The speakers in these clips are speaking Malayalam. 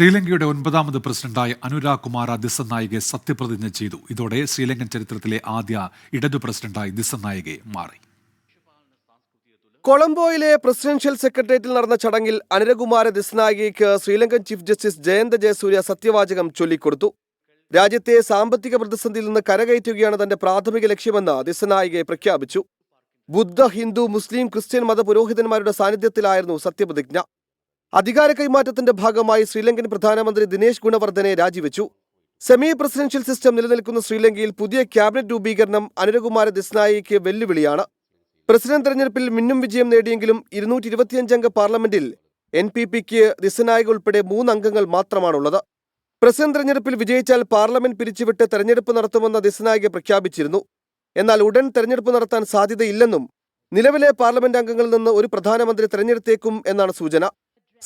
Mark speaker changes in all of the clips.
Speaker 1: ശ്രീലങ്കയുടെ ഒൻപതാമത് പ്രസിഡന്റായ അനുരാഗ് കുമാർ ദിസനായികെ സത്യപ്രതിജ്ഞ ചെയ്തു ഇതോടെ ശ്രീലങ്കൻ ചരിത്രത്തിലെ ആദ്യ ഇടതു പ്രസിഡന്റായി ദിസനായികെ മാറി
Speaker 2: കൊളംബോയിലെ പ്രസിഡൻഷ്യൽ സെക്രട്ടേറിയറ്റിൽ നടന്ന ചടങ്ങിൽ അനുരകുമാര ദിസനായികയ്ക്ക് ശ്രീലങ്കൻ ചീഫ് ജസ്റ്റിസ് ജയന്ത ജയസൂര്യ സത്യവാചകം ചൊല്ലിക്കൊടുത്തു രാജ്യത്തെ സാമ്പത്തിക പ്രതിസന്ധിയിൽ നിന്ന് കരകയറ്റുകയാണ് തന്റെ പ്രാഥമിക ലക്ഷ്യമെന്ന് ദിസനായികെ പ്രഖ്യാപിച്ചു ബുദ്ധ ഹിന്ദു മുസ്ലിം ക്രിസ്ത്യൻ മത പുരോഹിതന്മാരുടെ സാന്നിധ്യത്തിലായിരുന്നു സത്യപ്രതിജ്ഞ അധികാര കൈമാറ്റത്തിന്റെ ഭാഗമായി ശ്രീലങ്കൻ പ്രധാനമന്ത്രി ദിനേശ് ഗുണവർദ്ധനെ രാജിവെച്ചു സെമി പ്രസിഡൻഷ്യൽ സിസ്റ്റം നിലനിൽക്കുന്ന ശ്രീലങ്കയിൽ പുതിയ ക്യാബിനറ്റ് രൂപീകരണം അനുരകുമാര ദിസ്നായിക്ക് വെല്ലുവിളിയാണ് പ്രസിഡന്റ് തെരഞ്ഞെടുപ്പിൽ മിന്നും വിജയം നേടിയെങ്കിലും ഇരുന്നൂറ്റി ഇരുപത്തിയഞ്ചംഗ പാർലമെന്റിൽ എൻ പി പിക്ക് ദിസനായിക ഉൾപ്പെടെ മൂന്നംഗങ്ങൾ മാത്രമാണുള്ളത് പ്രസിഡന്റ് തെരഞ്ഞെടുപ്പിൽ വിജയിച്ചാൽ പാർലമെന്റ് പിരിച്ചുവിട്ട് തെരഞ്ഞെടുപ്പ് നടത്തുമെന്ന ദിസനായിക പ്രഖ്യാപിച്ചിരുന്നു എന്നാൽ ഉടൻ തെരഞ്ഞെടുപ്പ് നടത്താൻ സാധ്യതയില്ലെന്നും നിലവിലെ പാർലമെന്റ് അംഗങ്ങളിൽ നിന്ന് ഒരു പ്രധാനമന്ത്രി തെരഞ്ഞെടുത്തേക്കും എന്നാണ് സൂചന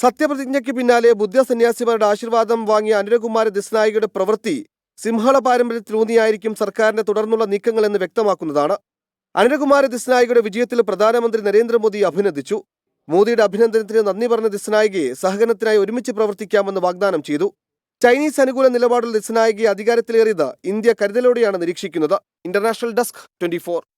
Speaker 2: സത്യപ്രതിജ്ഞയ്ക്ക് പിന്നാലെ ബുദ്ധ സന്യാസിമാരുടെ ആശീർവാദം വാങ്ങിയ അനുരകുമാര ദിസ്നായികയുടെ പ്രവൃത്തി സിംഹള പാരമ്പര്യത്തിൽ ഊന്നിയായിരിക്കും സർക്കാരിന്റെ തുടർന്നുള്ള നീക്കങ്ങൾ എന്ന് വ്യക്തമാക്കുന്നതാണ് അനുരകുമാര ദിസ്നായികയുടെ വിജയത്തിൽ പ്രധാനമന്ത്രി നരേന്ദ്രമോദി അഭിനന്ദിച്ചു മോദിയുടെ അഭിനന്ദനത്തിന് നന്ദി പറഞ്ഞ ദിസ്നായികയെ സഹകരണത്തിനായി ഒരുമിച്ച് പ്രവർത്തിക്കാമെന്ന് വാഗ്ദാനം ചെയ്തു ചൈനീസ് അനുകൂല നിലപാടുള്ള ദിസ്നായികയെ അധികാരത്തിലേറിയത് ഇന്ത്യ കരുതലോടെയാണ് നിരീക്ഷിക്കുന്നത് ഇന്റർനാഷണൽ ഡെസ്ക് ട്വന്റി